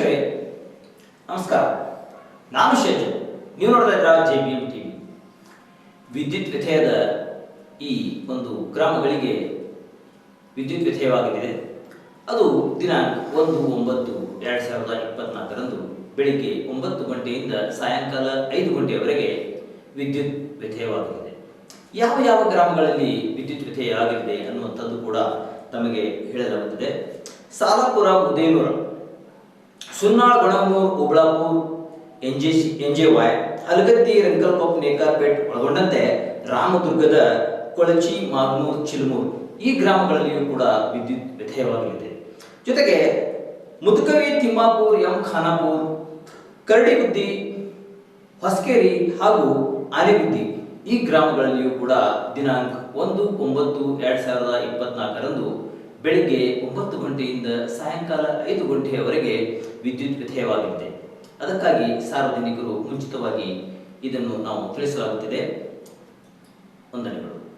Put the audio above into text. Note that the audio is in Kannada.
ವೀಕ್ಷಕರೇ, ನಮಸ್ಕಾರ. ನಾನು ಶೇಜು. ನೀವು ನೋಡ್ತಾ ಇದ್ರ ಜೆ ಬಿ ಎಂ ಟಿವಿ. ವಿದ್ಯುತ್ ವ್ಯಥೆಯದ ಈ ಒಂದು ಗ್ರಾಮಗಳಿಗೆ ವಿದ್ಯುತ್ ವ್ಯಥೆಯವಾಗಲಿದೆ ಅದು ದಿನಾಂಕ ಒಂದು, ಒಂಬತ್ತು, ಎರಡು ಸಾವಿರದ ಇಪ್ಪತ್ನಾಲ್ಕರಂದು ಬೆಳಿಗ್ಗೆ ಒಂಬತ್ತು ಗಂಟೆಯಿಂದ ಸಾಯಂಕಾಲ ಐದು ಗಂಟೆಯವರೆಗೆ ವಿದ್ಯುತ್ ವ್ಯಥೆಯವಾಗಲಿದೆ ಯಾವ ಯಾವ ಗ್ರಾಮಗಳಲ್ಲಿ ವಿದ್ಯುತ್ ವ್ಯಥೆಯಾಗಲಿದೆ ಅನ್ನುವಂಥದ್ದು ಕೂಡ ತಮಗೆ ಹೇಳಲಾಗುತ್ತದೆ. Salapur, Mudenur Sunnal Banamur Ublapur NJ NJ Y Halagatti Rankalkop Nekarpet ಒಳಗೊಂಡಂತೆ ರಾಮದುರ್ಗದ ಕೊಳಚಿ, ಮಾಗ್ನೂರ್, ಚಿಲ್ಮೂರ್ ಈ ಗ್ರಾಮಗಳಲ್ಲಿಯೂ ಕೂಡ ವಿದ್ಯುತ್ ವ್ಯತ್ಯಯವಾಗಲಿದೆ. ಜೊತೆಗೆ ಮುದುಕವಿ, ತಿಮ್ಮಾಪುರ್, ಎಂ ಖಾನಾಪುರ್, ಕರಡಿಗುದ್ದಿ, ಹೊಸಕೇರಿ ಹಾಗೂ ಆನೆಗುದ್ದಿ ಈ ಗ್ರಾಮಗಳಲ್ಲಿಯೂ ಕೂಡ ದಿನಾಂಕ ಒಂದು ಒಂಬತ್ತು ಎರಡ್ ಸಾವಿರದ ಇಪ್ಪತ್ನಾಲ್ಕರಂದು ಬೆಳಿಗ್ಗೆ ಒಂಬತ್ತು ಗಂಟೆಯಿಂದ ಸಾಯಂಕಾಲ ಐದು ಗಂಟೆಯವರೆಗೆ ವಿದ್ಯುತ್ ವಿಧೇಯವಾಗಿದೆ ಅದಕ್ಕಾಗಿ ಸಾರ್ವಜನಿಕರು ಮುಂಚಿತವಾಗಿ ಇದನ್ನು ನಾವು ತಿಳಿಸಲಾಗುತ್ತಿದೆ. ವಂದನೆಗಳು.